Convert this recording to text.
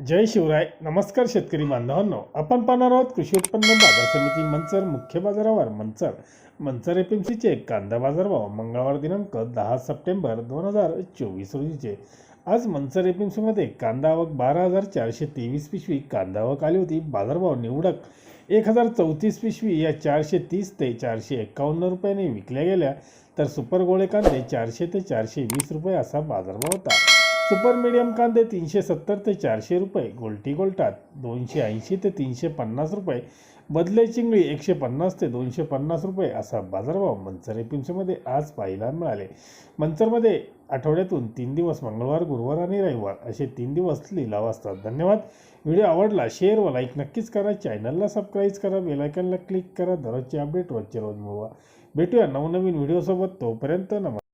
जय शिवराय. नमस्कार शेतकरी बांधवांनो. आपण पाहणार आहोत कृषी उत्पन्न बाजार समिती मंचर मुख्य बाजारावर मंचर. मंचर एफ एम सीचे कांदा बाजारभाव मंगळवार दिनांक दहा सप्टेंबर दोन हजार चोवीस रोजीचे. आज मंचर एफ एम सीमध्ये कांदा आवक बारा हजार चारशे तेवीस पिशवी कांदा आवक आली होती बाजारभाव निवडक एक हजार चौतीस पिशवी या चारशे तीस ते चारशे एकावन्न रुपयाने विकल्या गेल्या तर सुपर गोळे कांदे चारशे ते चारशे वीस रुपये असा बाजारभाव होता. सुपर मीडियम कांदे तीनशे सत्तर ते चारशे रुपये गोल्टी गोल्टात दोनशे ऐंशी ते तीनशे पन्नास रुपये बदले चिंगळी एकशे पन्नास ते दोनशे पन्नास रुपये असा बाजारभाव मंचर एपिम्समध्ये आज पाहायला मिळाले. मंचरमध्ये आठवड्यातून तीन दिवस मंगळवार गुरुवार आणि रविवार असे तीन दिवस लिलाव असतात धन्यवाद. व्हिडिओ आवडला शेअर व लाईक नक्कीच करा. चॅनलला सबस्क्राईब करा. बेलायकनला क्लिक करा. दररोजचे अपडेट रोजचे रोज मिळवा. भेटूया नवनवीन व्हिडिओसोबत. तोपर्यंत नमस्कार.